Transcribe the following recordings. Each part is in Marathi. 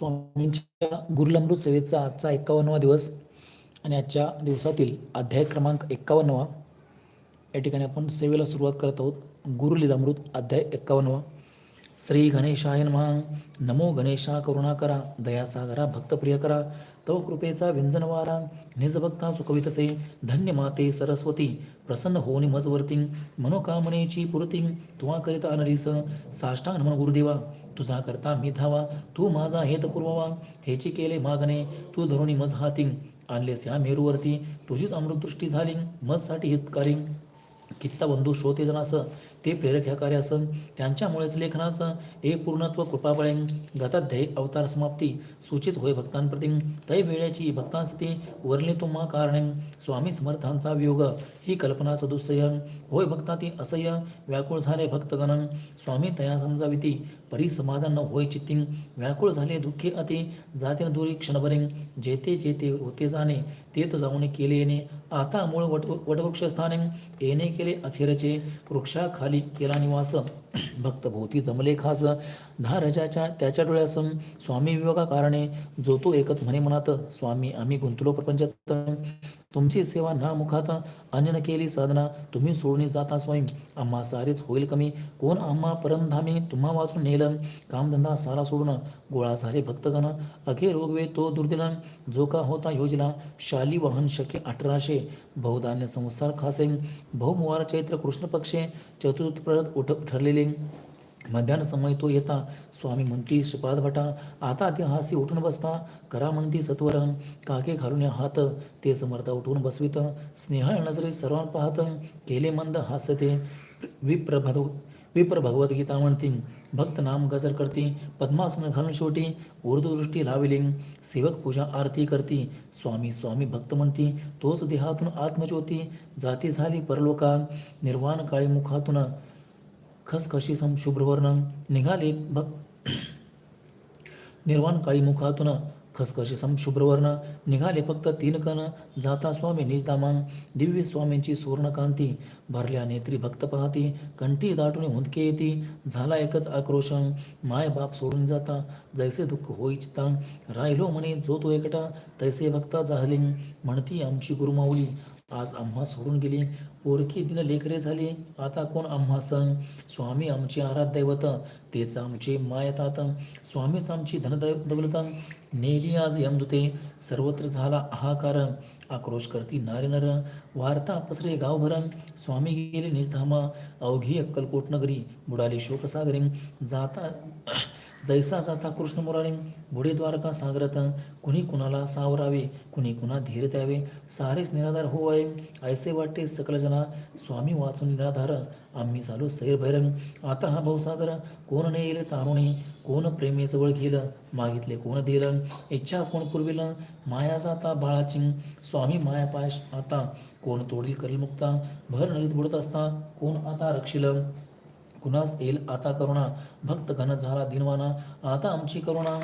स्वामींच्या गुरुलमृत सेवेचा आजचा एक्कावन्नवा दिवस आणि आजच्या दिवसातील अध्याय क्रमांक एक्कावन्नवा या ठिकाणी आपण सेवेला सुरुवात करत आहोत. गुरुलीलामृत अध्याय एक्कावन्नवा श्री गणेशाय महा नमो गणेशा करुणा करा दयासागरा भक्तप्रिय करा. तव कृपेचा व्यंजनवारा निजभक्ता सुखवितसे. धन्य माते सरस्वती प्रसन्न होऊन मजवर्ती मनोकामनेची पुरती तुवा करिता अनरीस. साष्टा नमन गुरुदेवा तुझा करता मी धावा. तू माझा हेत पुरवावा. हेची केले मागणे तू धरुणी मज हाती. आणलेस या मेरूवरती. तुझीच अमृतदृष्टी झाली. मजसाठी हितकारी. कितीता बंधू श्रोते असं ते प्रेरक ह्या असं त्यांच्यामुळेच लेखनास ए पूर्णत्व कृपाबळे गताध्यायी अवतार समाप्ती सूचित होय भक्तांप्रती. तै वेळेची भक्तांसती वरली तुम्हा कारणे. स्वामी समर्थांचा वियोग ही कल्पनाचं दुस्सह्य. होय भक्ताती असह्य व्याकुळ झाले भक्तगणन स्वामी तया समजाविती परी समाधान न होय चित्तिंग व्याकुळ झाले दुःखे अति. जातीन दुरी क्षणभरे जेते जेते होते जाणे ते तो जाऊन केले येणे. आता मूळ वट वटवृक्षस्थाने येणे केले अखेरचे. वृक्षाखाली केला निवास. भक्त भोवती जमले खास. धारजाच्या त्याच्या डोळ्यास स्वामी विवेका कारणे जो तो एकच म्हणे मनात. स्वामी आम्ही गुंतलो प्रपंचात. तुमची सेवा ना मुखात अन्य न केली साधना. तुम्ही सोडून जाता स्वयं. आम्हा सारेच होईल कमी. कोण आम्हा परंधामी तुम्हा वाचून नेलं. कामधंदा सारा सोडून गोळा झाले भक्तगण अखेर रोगवे तो दुर्दिन. जो का होता योजना शाली वाहन शके अठराशे. बहुधान्य संसार खासे. बहुमुवार चैत्र कृष्ण पक्षे. चतुर्थप्रद उठ ठरलेले मध्यान समय तो येता. स्वामी म्हणती श्रीपाद भटा आता ते हासी उठून बसता. करा म्हणती सत्वर. काके घालून हात. ते समर्थ उठून बसवित. स्नेह नजरे सर्वां पाहत. केले मंद हास्यते विप्र भगव विप्र भगवद्गीता म्हणती भक्त नाम गजर करती. पद्मासन घालून शेवटी. ऊर्ध्वदृष्टी लाविली. सेवक पूजा आरती करती. स्वामी स्वामी भक्त म्हणती तोच देहातून आत्मज्योती. जाती झाली परलोका. निर्वाण काळी मुखातून. खसखशी सम शुभ्रवर्ण निघाले भक निर्वाण काळी मुखातून खसखशी सम शुभ्रवर्ण निघाले फक्त तीन कण. जाता स्वामी निजदामान दिव्य स्वामींची सुवर्णकांती भरल्या नेत्री भक्त पाहती कंठी दाटून हुंदके येती. झाला एकच आक्रोश माय बाप सोडून जाता. जैसे दुःख होईचिता राहिलो म्हणे जो तो एकटा तैसे भक्ता झाले म्हणती आमची गुरुमाऊली आज आम्हा सोडून गेली. ओळखी दिन लेकरे झाली. आता कोण आम्हा सण स्वामी आमचे आराध्य तेच आमचे मायतात स्वामीच आमची धनदैव दौलत. नेली आज यमदुते. सर्वत्र झाला हाहाकार आक्रोश करती नारे नर. वार्ता पसरे गावभरण स्वामी गेले निजधामा अवघी अक्कलकोट नगरी. बुडाली शोकसागरी. जाता जैसा जाता कृष्ण मुरारी बुडे द्वारका सागरत कुणी कुणाला सावरावे कुणी कुणा धीर द्यावे सारेच निराधार होय ऐसे वाटते सकलजना स्वामी वाचून निराधार आम्ही झालो सैरभैरन आता हा भाऊसागर कोण नेईल तारुणी कोण प्रेमे जवळ घेल मागितले कोण दिलं इच्छा कोण पुरविल? माया जाता बाळाची स्वामी माया पाश आता कोण तोडील करील मुक्ता? भर नदीत बुडत असता कोण आता रक्षिल? कुणास येईल आता करुणा? भक्त घन झाला दिनवाना आता आमची करुणा.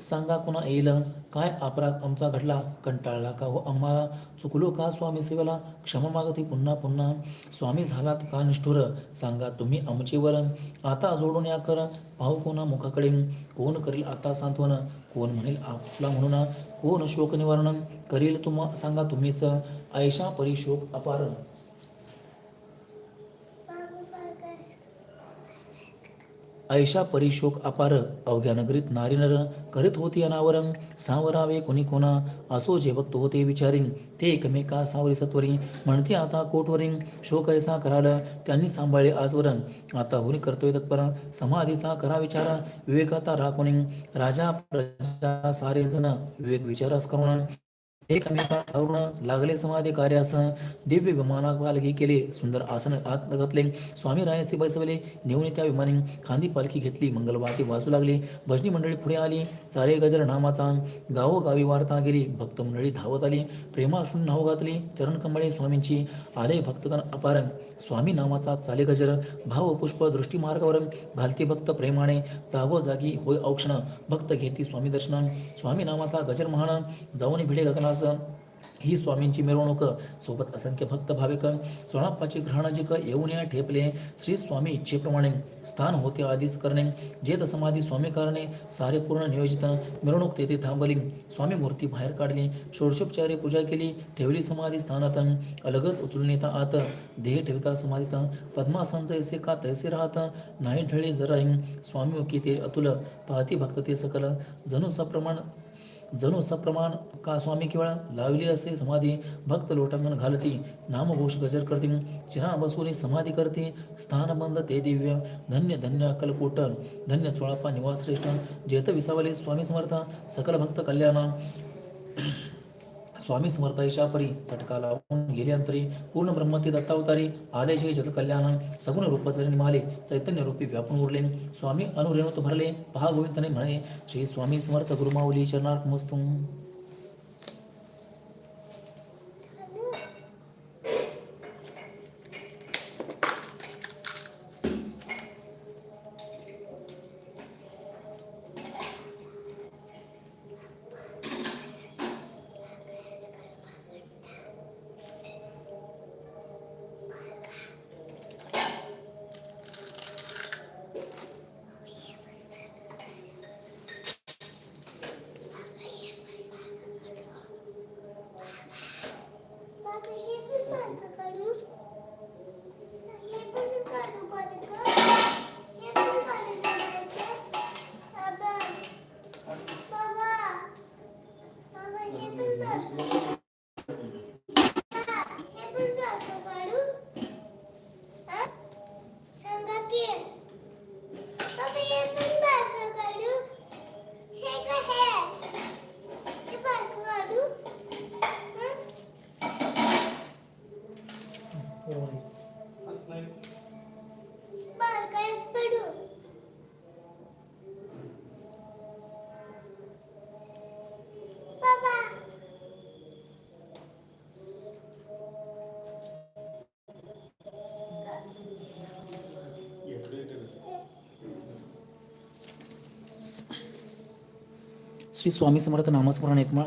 सांगा कुणा येईल? काय अपराध आमचा घडला? कंटाळला का हो आम्हाला? चुकलो का स्वामी सेवेला? क्षमा मागती पुन्हा पुन्हा. स्वामी झालात का निष्ठुर? सांगा तुम्ही आमचे वरण आता जोडून या कर. पाहू कोणा मुखाकडे. कोण करील आता सांत्वन? कोण म्हणेल आपला म्हणून? कोण शोक निवारण? करील तुम्हा सांगा तुम्हीच. ऐशा परी शोक अपार ऐशा परिशोक अपार अवघ्या नगरीत नारी नर करीत होती अनावर सावरावे कुणी कोणा असो जे भक्त होते विचारी ते एकमेका सावरी सत्वरी म्हणते आता कोटवरी शोक ऐसा कराल त्यांनी सांभाळले आजवर आता होणी कर्तव्य तत्पर समाधीचा करा विचार. विवेकाता राखोनी राजा प्रजा सारे जण विवेक विचारास करून एकमेका अरुण लागले समाधी कार्यास दिव्य विमाना पालखी केले सुंदर आसन आत घातले. स्वामी रायाचे बसवले. नेऊन त्या विमाने खांदी पालखी घेतली. मंगलवाती वाजू लागली. भजनी मंडळी पुढे आली. चाले गजर नामाचा गावोगावी वार्ता गेली. भक्त मंडळी धावत आली. प्रेमासून नाव घातली चरण कमळे स्वामींची आले भक्तगण अपार. स्वामी नामाचा चाले गजर भाव पुष्प दृष्टी मार्गावर घालते भक्त प्रेमाने. जागोजागी होय औक्षण. भक्त घेती स्वामी दर्शन. स्वामी नामाचा गजर महान. जाऊन भिडे गगनास. ही स्वामींची मिरवणूक सोबत असंख्य भक्त भाविक चोळाप्पाचे ग्रहणाजिक येऊन या ठेपले. श्री स्वामी इच्छेप्रमाणे स्थान होते आधीच करणे. जेत समाधी स्वामी कारणे सारे पूर्ण नियोजित. मिरवणूक तेथे थांबली. स्वामी मूर्ती बाहेर काढली. षोडशोपचारे पूजा केली. ठेवली समाधी स्थानात. अलगत उचलून आत. देह ठेवता समाधीत. पद्मासन जैसे का तैसे राहत? नाही ढळे जरा स्वामी ओकी ते अतुल. पाहती भक्त ते सकल. जणू सप्रमाण जणू सप्रमाण का स्वामी केवळ लावली असे? समाधी भक्त लोटांगण घालती नामघोष गजर करती चिरा बसवली समाधी करते स्थानबंद ते दिव्य धन्य धन्य अकलकोट धन्य चोळापा निवास श्रेष्ठ जेत विसावले स्वामी समर्थ सकल भक्त कल्याण. स्वामी समर्थ ईशापरी चटका लावून गेले अंतरी. पूर्ण ब्रह्म ते दत्तावतारी आदेश जग कल्याण सगुण रूपाचे निमाले चैतन्य रूपी व्यापून उरले. स्वामी अनुरेणूत भरले. पहा गोविंदने म्हणे श्री स्वामी समर्थ गुरुमाऊली चरणार्थ मस्तू बाबा हे पण सारखं काढू हे पण काढू बरं का हे पण काढू बरं बाबा बाबा बाबा हे पण सारखं हे पण सारखं काढू हा? सांगा की बाबा हे पण सारखं काढू हे का हे हे सारखं काढू हा? बाळकास पडू बाबा श्री स्वामी समर्थ नामस्मरण एकमाळ.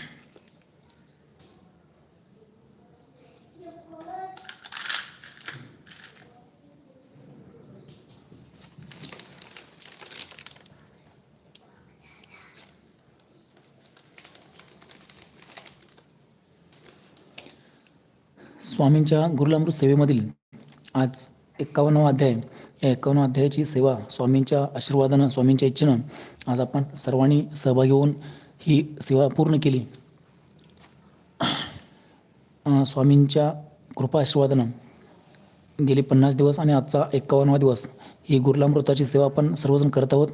स्वामींच्या गुरुलामृत सेवेमधील आज एक्कावन्नावा अध्याय या एक्कावन्न अध्यायाची सेवा स्वामींच्या आशीर्वादानं स्वामींच्या इच्छेनं आज आपण सर्वांनी सहभागी होऊन ही सेवा पूर्ण केली. स्वामींच्या कृपा आशीर्वादानं गेले पन्नास दिवस आणि आजचा एक्कावन्नवा दिवस. ही गुरुलामृताची सेवा आपण सर्वजण करत आहोत.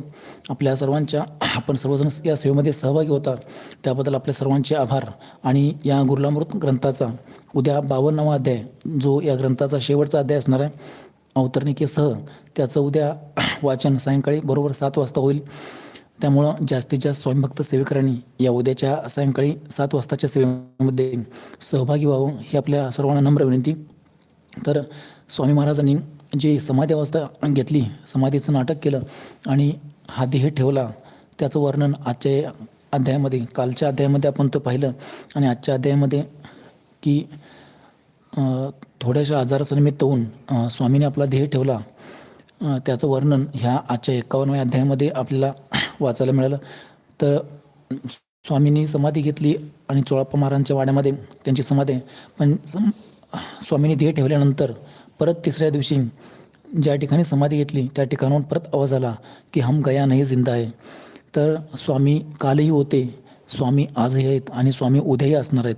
आपल्या सर्वांच्या आपण सर्वजण या सेवेमध्ये सहभागी होता. त्याबद्दल आपल्या सर्वांचे आभार. आणि या गुरुलामृत ग्रंथाचा उद्या बावन्नावा अध्याय जो या ग्रंथाचा शेवटचा अध्याय असणार आहे अवतरणिकेसह त्याचं उद्या वाचन सायंकाळी बरोबर सात वाजता होईल. त्यामुळं जास्तीत जास्त स्वयंभक्त सेवेकरांनी या उद्याच्या सायंकाळी सात वाजताच्या सेवेमध्ये सहभागी व्हावं ही आपल्या सर्वांना नम्र विनंती. तर स्वामी महाराजांनी जी समाधी अवस्था घेतली समाधीचं नाटक केलं आणि हा देह ठेवला त्याचं वर्णन आजच्या अध्यायामध्ये कालच्या अध्यायामध्ये आपण तो पाहिलं आणि आजच्या अध्यायामध्ये की थोड्याशा आजाराचं निमित्त होऊन स्वामीने आपला देह ठेवला. त्याचं वर्णन ह्या आजच्या एकावन्नव्या अध्यायामध्ये आपल्याला वाचायला मिळालं. तर स्वामींनी समाधी घेतली आणि चोळाप्पा महाराजांच्या वाड्यामध्ये त्यांची समाधी पण सम स्वामींनी ध्येय ठेवल्यानंतर परत तिसऱ्या दिवशी ज्या ठिकाणी समाधी घेतली त्या ठिकाणाहून परत आवाज आला की हम गया नाही जिंदा आहे तर स्वामी कालही होते. स्वामी आजही आहेत आणि स्वामी उद्याही असणार आहेत.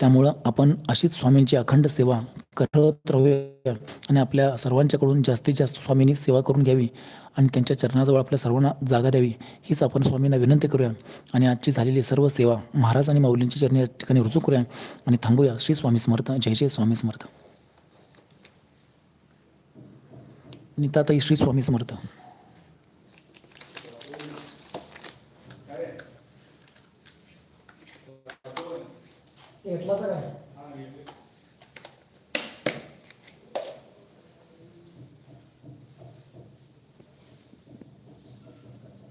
त्यामुळं आपण अशीच स्वामींची अखंड सेवा करत राहूया आणि आपल्या सर्वांच्याकडून जास्तीत जास्त स्वामींनी सेवा करून घ्यावी आणि त्यांच्या चरणाजवळ आपल्या सर्वांना जागा द्यावी हीच आपण स्वामींना विनंती करूया. आणि आजची झालेली सर्व सेवा महाराज आणि माऊलींची चरणी या ठिकाणी रुजू करूया आणि थांबूया. श्री स्वामी समर्थ. जय जय स्वामी समर्थ. निताताई श्री स्वामी समर्थ.